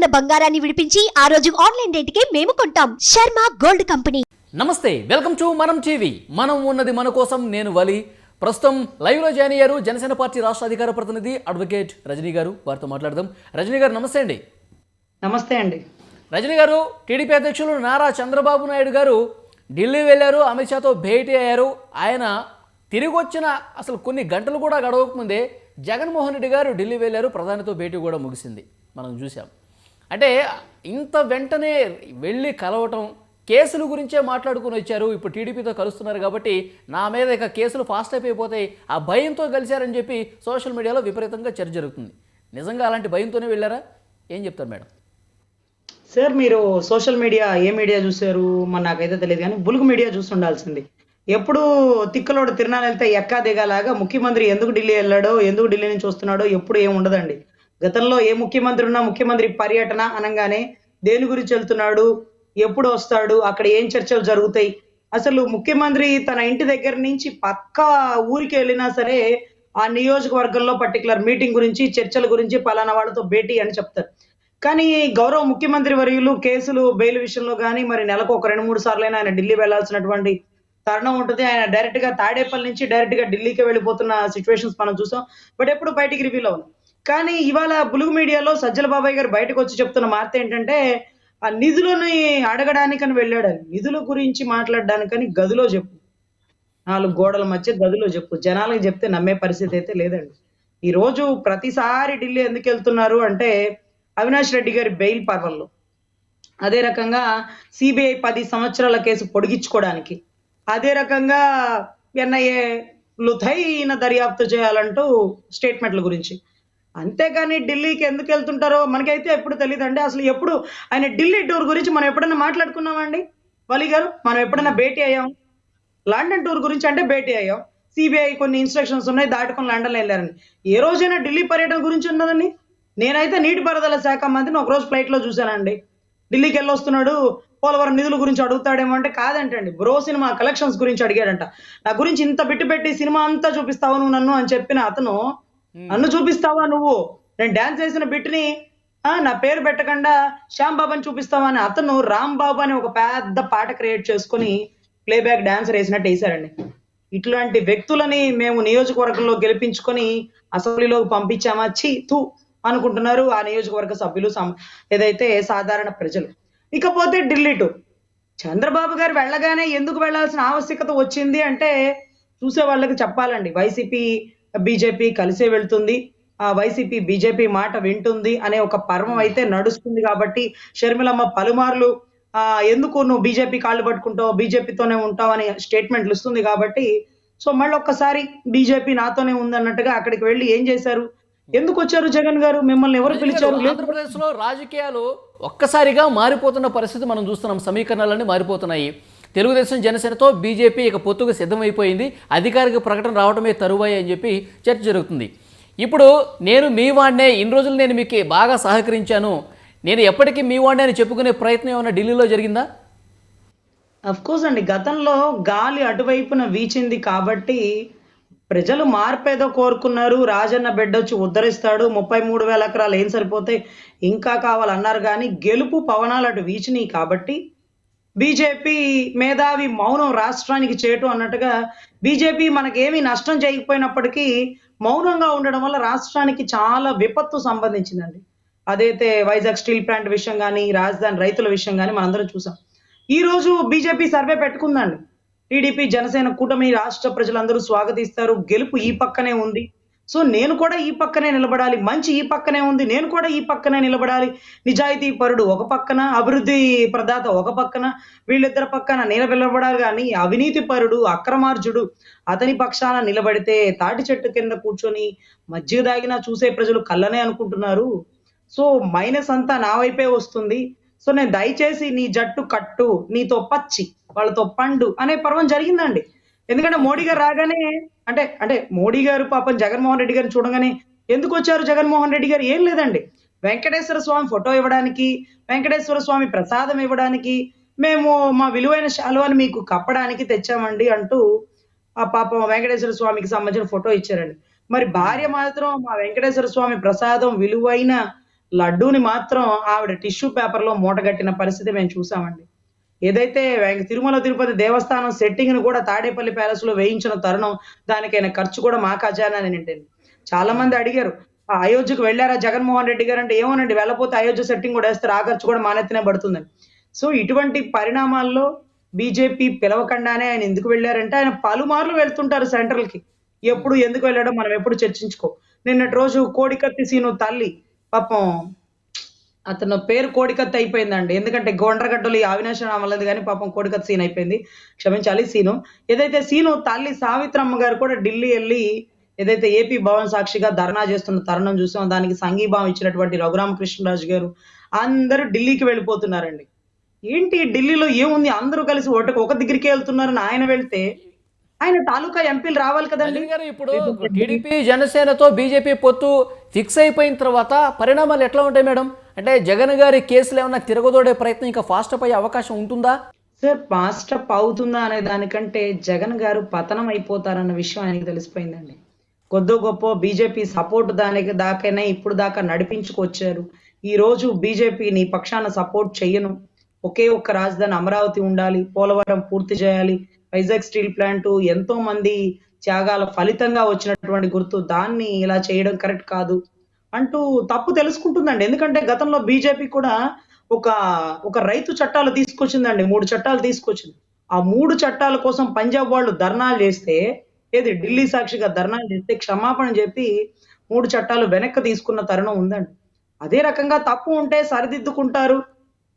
ఉన్న బంగారాన్ని విడిపించి ఆ రోజు ఆన్లైన్ రేటుకే మేము కొంటాం. Sharma gold company. నమస్తే వెల్కమ్ టు మనం టీవీ. మనం ఉన్నది మన కోసం నేను వలి. ప్రస్తుతం లైవ్లో జాయిన్ అయ్యారు జనసేన పార్టీ రాష్ట్ర అధికార ప్రతినిధి అడ్వకేట్ రజనీ గారు. వారితో మాట్లాడదాం. రజనీ గారు నమస్తే అండి. నమస్తే అండి. రజనీ గారు టీడీపీ అధ్యక్షులు నారా చంద్రబాబు నాయుడు గారు ఢిల్లీ వెళ్ళారు అమిత్ షాతో భేటీ అయ్యారు. ఆయన తిరిగి వచ్చిన అసలు కొన్ని గంటలు కూడా గడవకముందే జగన్మోహన్ రెడ్డి గారు ఢిల్లీ వెళ్ళారు. ప్రధానితో భేటీ కూడా ముగిసింది. మనం చూసాం అంటే ఇంత వెంటనే వెళ్ళి కలవటం కేసుల గురించే మాట్లాడుకుని వచ్చారు ఇప్పుడు టీడీపీతో కలుస్తున్నారు కాబట్టి నా మీద ఇక కేసులు ఫాస్ట్ అయిపోతాయి ఆ భయంతో కలిశారని చెప్పి సోషల్ మీడియాలో విపరీతంగా చర్చ జరుగుతుంది. నిజంగా అలాంటి భయంతోనే వెళ్ళారా? ఏం చెప్తారు మేడం? సార్ మీరు సోషల్ మీడియా ఏ మీడియా చూశారు? మన నాకైతే తెలియదు కానీ బులుగు మీడియా చూస్తుండాల్సింది. ఎప్పుడు తిక్కలోడు తిరునాళ్ళు వెళ్తే ఎక్కా దిగాలాగా ముఖ్యమంత్రి ఎందుకు ఢిల్లీ వెళ్ళాడో ఎందుకు ఢిల్లీ నుంచి వస్తున్నాడో ఎప్పుడు ఏం ఉండదండి. గతంలో ఏ ముఖ్యమంత్రి ఉన్నా ముఖ్యమంత్రి పర్యటన అనగానే దేని గురించి వెళ్తున్నాడు ఎప్పుడు వస్తాడు అక్కడ ఏం చర్చలు జరుగుతాయి? అసలు ముఖ్యమంత్రి తన ఇంటి దగ్గర నుంచి పక్క ఊరికి వెళ్ళినా సరే ఆ నియోజకవర్గంలో పర్టికులర్ మీటింగ్ గురించి చర్చల గురించి పలానా వాళ్ళతో భేటీ అని చెప్తారు. కానీ గౌరవ ముఖ్యమంత్రి వర్యులు కేసులు బెయిల్ విషయంలో కానీ మరి నెలకు ఒక రెండు మూడు సార్లైనా ఆయన ఢిల్లీ వెళ్ళాల్సినటువంటి తరుణం ఉంటుంది. ఆయన డైరెక్ట్గా తాడేపల్లి నుంచి డైరెక్ట్గా ఢిల్లీకి వెళ్ళిపోతున్న సిచ్యువేషన్స్ మనం చూసాం. బట్ ఎప్పుడు బయటికి రివీల్ అవ్వదు కానీ ఇవాళ బులుగు మీడియాలో సజ్జల బాబాయ్ గారు బయటకు వచ్చి చెప్తున్న వార్త ఏంటంటే ఆ నిధులని అడగడానికని వెళ్ళాడని నిధుల గురించి మాట్లాడడానికని గదిలో చెప్పు. నాలుగు గోడల మధ్య గదిలో చెప్పు. జనాలకు చెప్తే నమ్మే పరిస్థితి అయితే లేదండి. ఈ రోజు ప్రతిసారి ఢిల్లీ ఎందుకు వెళ్తున్నారు అంటే అవినాష్ రెడ్డి గారి బెయిల్ పర్వంలో అదే రకంగా సిబిఐ పది సంవత్సరాల కేసు పొడిగించుకోవడానికి. అదే రకంగా ఎన్ఐఏ లుథైన దర్యాప్తు చేయాలంటూ స్టేట్మెంట్ల గురించి. అంతేకాని ఢిల్లీకి ఎందుకు వెళ్తుంటారో మనకైతే ఎప్పుడు తెలియదండి అసలు ఎప్పుడు ఆయన ఢిల్లీ టూర్ గురించి మనం ఎప్పుడైనా మాట్లాడుకున్నామండి? వలి గారు మనం ఎప్పుడైనా భేటీ అయ్యాం? లండన్ టూర్ గురించి అంటే భేటీ అయ్యాం. సిబిఐ కొన్ని ఇన్స్ట్రక్షన్స్ ఉన్నాయి దాటుకొని లండన్ వెళ్ళారని ఏ రోజైనా ఢిల్లీ పర్యటన గురించి ఉన్నదండి? నేనైతే నీటిపారుదల శాఖ మంత్రిని ఒక రోజు చూశానండి. ఢిల్లీకి వెళ్ళొస్తున్నాడు పోలవరం నిధుల గురించి అడుగుతాడేమో అంటే కాదంటండి. బ్రో సినిమా కలెక్షన్స్ గురించి అడిగాడంట. నా గురించి ఇంత బిట్టు పెట్టి సినిమా అంతా చూపిస్తావు నువ్వు నన్ను అని చెప్పిన అతను Hmm. నన్ను చూపిస్తావా నువ్వు? నేను డాన్స్ చేసిన బిట్ని నా పేరు పెట్టకుండా శ్యామ్ బాబు అని చూపిస్తావా అని అతను రామ్ బాబు అని ఒక పెద్ద పాట క్రియేట్ చేసుకుని ప్లేబ్యాక్ డాన్స్ వేసినట్టు వేశారండి. ఇట్లాంటి వ్యక్తులని మేము నియోజకవర్గంలో గెలిపించుకొని అసెంబ్లీలోకి పంపించామా? ఛీ తూ అనుకుంటున్నారు ఆ నియోజకవర్గ సభ్యులు ఏదైతే సాధారణ ప్రజలు. ఇకపోతే ఢిల్లీ టు. చంద్రబాబు గారు వెళ్ళగానే ఎందుకు వెళ్ళాల్సిన ఆవశ్యకత వచ్చింది అంటే చూసే వాళ్ళకి చెప్పాలండి. వైసీపీ బీజేపీ కలిసే వెళ్తుంది. ఆ వైసీపీ బీజేపీ మాట వింటుంది అనే ఒక పర్వం అయితే నడుస్తుంది కాబట్టి షర్మిలమ్మ పలుమార్లు ఆ ఎందుకు నువ్వు బీజేపీ కాళ్ళు పట్టుకుంటావు? బీజేపీతోనే ఉంటావు అని స్టేట్మెంట్లు ఇస్తుంది కాబట్టి సో మళ్ళీ ఒక్కసారి బీజేపీ నాతోనే ఉందన్నట్టుగా అక్కడికి వెళ్ళి ఏం చేశారు? ఎందుకు వచ్చారు జగన్ గారు? మిమ్మల్ని ఎవరు పిలిచారు? ఆంధ్రప్రదేశ్లో రాజకీయాలు ఒక్కసారిగా మారిపోతున్న పరిస్థితి మనం చూస్తున్నాం. సమీకరణాలన్నీ మారిపోతున్నాయి. తెలుగుదేశం జనసేనతో బీజేపీ ఇక పొత్తుకు సిద్ధమైపోయింది. అధికారిక ప్రకటన రావడమే తరువాయి అని చెప్పి చర్చ జరుగుతుంది. ఇప్పుడు నేను మీ వాడినే ఇన్ని రోజులు నేను మీకు బాగా సహకరించాను. నేను ఎప్పటికీ మీ వాడినే అని చెప్పుకునే ప్రయత్నం ఏమైనా ఢిల్లీలో జరిగిందా? అఫ్ కోర్స్ అండి. గతంలో గాలి అటువైపున వీచింది కాబట్టి ప్రజలు మార్పేదో కోరుకున్నారు. రాజన్న బిడ్డ వచ్చి ఉద్ధరిస్తాడు. ముప్పై మూడు వేల ఎకరాలు ఏం సరిపోతే ఇంకా కావాలన్నారు. కానీ గెలుపు పవనాలు అటు వీచినాయి కాబట్టి బీజేపీ మేధావి మౌనం రాష్ట్రానికి చేటు అన్నట్టుగా బీజేపీ మనకేమీ నష్టం చేయకపోయినప్పటికీ మౌనంగా ఉండడం వల్ల రాష్ట్రానికి చాలా విపత్తు సంబంధించిందండి. అదైతే వైజాగ్ స్టీల్ ప్లాంట్ విషయం కానీ రాజధాని రైతుల విషయం కానీ మనందరం చూసాం. ఈ రోజు బీజేపీ సర్వే పెట్టుకుందండి. టీడీపీ జనసేన కూటమి రాష్ట్ర ప్రజలందరూ స్వాగతిస్తారు. గెలుపు ఈ పక్కనే ఉంది. సో నేను కూడా ఈ పక్కనే నిలబడాలి. మంచి ఈ పక్కనే ఉంది. నేను కూడా ఈ పక్కనే నిలబడాలి. నిజాయితీ పరుడు ఒక పక్కన అభివృద్ధి ప్రదాత ఒక పక్కన వీళ్ళిద్దరి పక్కన నిలబెలబడాలి కానీ అవినీతి పరుడు అక్రమార్జుడు అతని పక్షాన నిలబడితే తాటి చెట్టు కింద కూర్చొని మజ్జిగ దాగినా చూసే ప్రజలు కళ్ళనే అనుకుంటున్నారు. సో మైనస్ అంతా నా వైపే వస్తుంది. సో నేను దయచేసి నీ జట్టు కట్టు నీతో పచ్చి వాళ్ళతో పండు అనే పర్వం జరిగిందండి. ఎందుకంటే మోడీ గారు రాగానే అంటే అంటే మోడీ గారు పాపం జగన్మోహన్ రెడ్డి గారిని చూడగానే ఎందుకు వచ్చారు జగన్మోహన్ రెడ్డి గారు? ఏం లేదండి. వెంకటేశ్వర స్వామి ఫోటో ఇవ్వడానికి వెంకటేశ్వర స్వామి ప్రసాదం ఇవ్వడానికి మేము మా విలువైన శాలువాని మీకు కప్పడానికి తెచ్చామండి అంటూ ఆ పాపం వెంకటేశ్వర స్వామికి సంబంధించిన ఫోటో ఇచ్చారండి. మరి భార్య మాత్రం మా వెంకటేశ్వర స్వామి ప్రసాదం విలువైన లడ్డూని మాత్రం ఆవిడ టిష్యూ పేపర్లో మూటగట్టిన పరిస్థితి మేము చూసామండి. ఏదైతే తిరుమల తిరుపతి దేవస్థానం సెట్టింగ్ను కూడా తాడేపల్లి ప్యాలెస్లో వేయించిన తరుణం దానికైన ఖర్చు కూడా మా ఖజానా అని చాలా మంది అడిగారు "ఆ అయోధ్యకు వెళ్ళారా జగన్మోహన్ రెడ్డి గారు అంటే ఏమోనండి వెళ్ళపోతే అయోధ్య సెట్టింగ్ కూడా వేస్తారు ఆ ఖర్చు కూడా మానేతనే పడుతుందని. సో ఇటువంటి పరిణామాల్లో బీజేపీ పిలవకుండానే ఆయన ఎందుకు వెళ్ళారంటే ఆయన పలుమార్లు వెళ్తుంటారు సెంట్రల్కి. ఎప్పుడు ఎందుకు వెళ్ళాడో మనం ఎప్పుడు చర్చించుకో. నిన్నటి రోజు కోడికత్తి సీను తల్లి పాపం అతను పేరు కోడికత్తి అయిపోయిందండి. ఎందుకంటే గొండ్రగడ్డలు ఈ అవినాశం అవ్వలేదు కానీ పాపం కోడికత్తి సీన్ అయిపోయింది. క్షమించాలి సీను. ఏదైతే సీను తల్లి సావిత్రమ్మ గారు కూడా ఢిల్లీ వెళ్ళి ఏదైతే ఏపీ భవన్ సాక్షిగా ధర్నా చేస్తున్న తరుణం చూసాం దానికి సంఘీభావం ఇచ్చినటువంటి రఘురామకృష్ణరాజు గారు అందరూ ఢిల్లీకి వెళ్ళిపోతున్నారండి. ఏంటి ఢిల్లీలో ఏముంది? అందరూ కలిసి ఒకటి ఒక దగ్గరికి వెళ్తున్నారని ఆయన వెళ్తే ఆయన తాలూకా ఎంపీలు రావాలి కదండి. ఇప్పుడు టీడీపీ జనసేనతో బీజేపీ పొత్తు ఫిక్స్ అయిపోయిన తర్వాత పరిణామాలు ఎట్లా ఉంటాయి మేడం? అంటే జగన్ గారి కేసులు ఏమైనా తిరగదోడే ప్రయత్నం ఇంకా ఫాస్ట్ అప్ అయ్యే అవకాశం ఉంటుందా? సార్ ఫాస్ట్ అప్ అవుతుందా అనే దానికంటే జగన్ గారు పతనం అయిపోతారన్న విషయం ఆయనకి తెలిసిపోయిందండి. కొద్దో గొప్ప బీజేపీ సపోర్ట్ దానికి దాకైనా ఇప్పుడు దాకా నడిపించుకొచ్చారు. ఈ రోజు బీజేపీని పక్షాన సపోర్ట్ చేయను ఒకే ఒక్క రాజధాని అమరావతి ఉండాలి పోలవరం పూర్తి చేయాలి వైజాగ్ స్టీల్ ప్లాంట్ ఎంతో మంది త్యాగాల ఫలితంగా వచ్చినటువంటి గుర్తు దాన్ని ఇలా చేయడం కరెక్ట్ కాదు. అంటూ తప్పు తెలుసుకుంటుందండి. ఎందుకంటే గతంలో బీజేపీ కూడా ఒక ఒక రైతు చట్టాలు తీసుకొచ్చిందండి. మూడు చట్టాలు తీసుకొచ్చింది. ఆ మూడు చట్టాల కోసం పంజాబ్ వాళ్ళు ధర్నాలు చేస్తే ఏది ఢిల్లీ సాక్షిగా ధర్నాలు చేస్తే క్షమాపణ చెప్పి మూడు చట్టాలు వెనక్కి తీసుకున్న తరుణం ఉందండి. అదే రకంగా తప్పు ఉంటే సరిదిద్దుకుంటారు.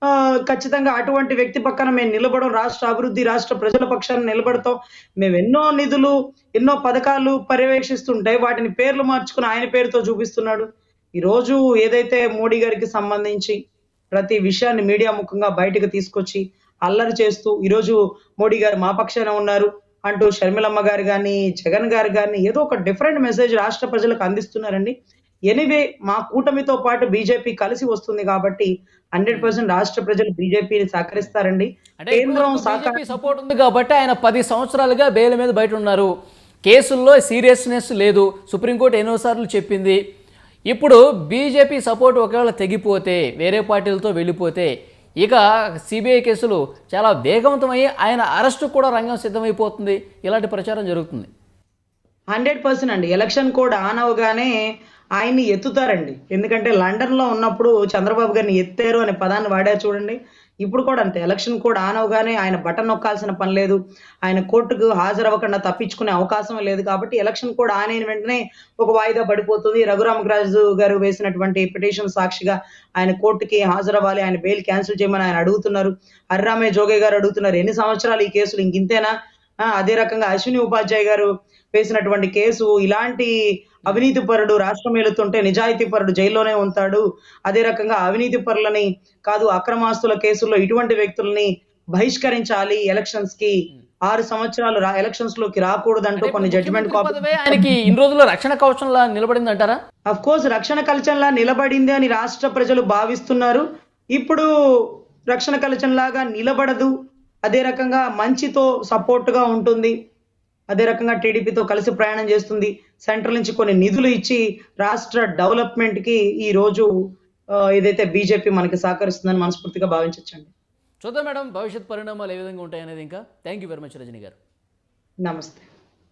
ఆ, ఖచ్చితంగా అటువంటి వ్యక్తి పక్కన మేము నిలబడం రాష్ట్ర అభివృద్ధి రాష్ట్ర ప్రజల పక్షాన్ని నిలబడతాం. మేము ఎన్నో నిధులు ఎన్నో పథకాలు పర్యవేక్షిస్తుంటే వాటిని పేర్లు మార్చుకుని ఆయన పేరుతో చూపిస్తున్నాడు. ఈ రోజు ఏదైతే మోడీ గారికి సంబంధించి ప్రతి విషయాన్ని మీడియా ముఖంగా బయటకు తీసుకొచ్చి అల్లరి చేస్తూ ఈరోజు మోడీ గారు మా పక్షాన ఉన్నారు అంటూ షర్మిలమ్మ గారు కానీ జగన్ గారు కానీ ఏదో ఒక డిఫరెంట్ మెసేజ్ రాష్ట్ర ప్రజలకు అందిస్తున్నారండి. ఎనివే మా కూటమితో పాటు బీజేపీ కలిసి వస్తుంది కాబట్టి హండ్రెడ్ పర్సెంట్ రాష్ట్ర ప్రజలు బీజేపీని సహకరిస్తారండి. కేంద్రం సపోర్ట్ ఉంది కాబట్టి ఆయన పది సంవత్సరాలుగా బెయిల్ మీద బయట ఉన్నారు. కేసుల్లో సీరియస్నెస్ లేదు. సుప్రీంకోర్టు ఎన్నోసార్లు చెప్పింది. ఇప్పుడు బీజేపీ సపోర్ట్ ఒకవేళ తెగిపోతే వేరే పార్టీలతో వెళ్ళిపోతే ఇక సిబిఐ కేసులు చాలా వేగవంతమయ్యి ఆయన అరెస్టు కూడా రంగం సిద్ధమైపోతుంది. ఇలాంటి ప్రచారం జరుగుతుంది. హండ్రెడ్ పర్సెంట్ అండి. ఎలక్షన్ కోడ్ ఆన్ అవగానే ఆయన్ని ఎత్తుతారండి. ఎందుకంటే లండన్లో ఉన్నప్పుడు చంద్రబాబు గారిని ఎత్తారు అనే పదాన్ని వాడారు చూడండి. ఇప్పుడు కూడా అంతే. ఎలక్షన్ కోడ్ ఆన్ అవగానే ఆయన బటన్ నొక్కాల్సిన పని లేదు. ఆయన కోర్టుకు హాజరవ్వకుండా తప్పించుకునే అవకాశం లేదు కాబట్టి ఎలక్షన్ కోడ్ ఆన్ అయిన వెంటనే ఒక వాయిదా పడిపోతుంది. రఘురామరాజు గారు వేసినటువంటి పిటిషన్ సాక్షిగా ఆయన కోర్టుకి హాజరవ్వాలి. ఆయన బెయిల్ క్యాన్సిల్ చేయమని ఆయన అడుగుతున్నారు. హరిరామయ్య జోగే గారు అడుగుతున్నారు ఎన్ని సంవత్సరాలు ఈ కేసులు? ఇంకింతేనా? అదే రకంగా అశ్విని ఉపాధ్యాయ గారు వేసినటువంటి కేసు ఇలాంటి అవినీతి పరుడు రాష్ట్రం ఏలుతుంటే నిజాయితీ పరుడు జైల్లోనే ఉంటాడు. అదే రకంగా అవినీతి పరులని కాదు అక్రమాస్తుల కేసుల్లో ఇటువంటి వ్యక్తుల్ని బహిష్కరించాలి ఎలక్షన్స్కి ఆరు సంవత్సరాలు ఎలక్షన్స్లోకి రాకూడదంటూ కొన్ని జడ్జిమెంట్ ఆయనకి ఇన్ని రోజుల్లో రక్షణ కవచంలా నిలబడింది అంటారా అఫ్ కోర్స్ రక్షణ కవచంలా నిలబడింది అని రాష్ట్ర ప్రజలు భావిస్తున్నారు. ఇప్పుడు రక్షణ కవచంలాగా నిలబడదు. అదే రకంగా మంచితో సపోర్ట్గా ఉంటుంది. అదే రకంగా టీడీపీతో కలిసి ప్రయాణం చేస్తుంది. సెంట్రల్ నుంచి కొన్ని నిధులు ఇచ్చి రాష్ట్ర డెవలప్మెంట్కి ఈ రోజు ఆ, ఏదైతే బీజేపీ మనకి సహకరిస్తుందని మనస్ఫూర్తిగా భావించవచ్చండి చూద్దాం మేడం భవిష్యత్ పరిణామాలు ఏ విధంగా ఉంటాయి అనేది ఇంకా. Thank you very much Rajini garu. నమస్తే.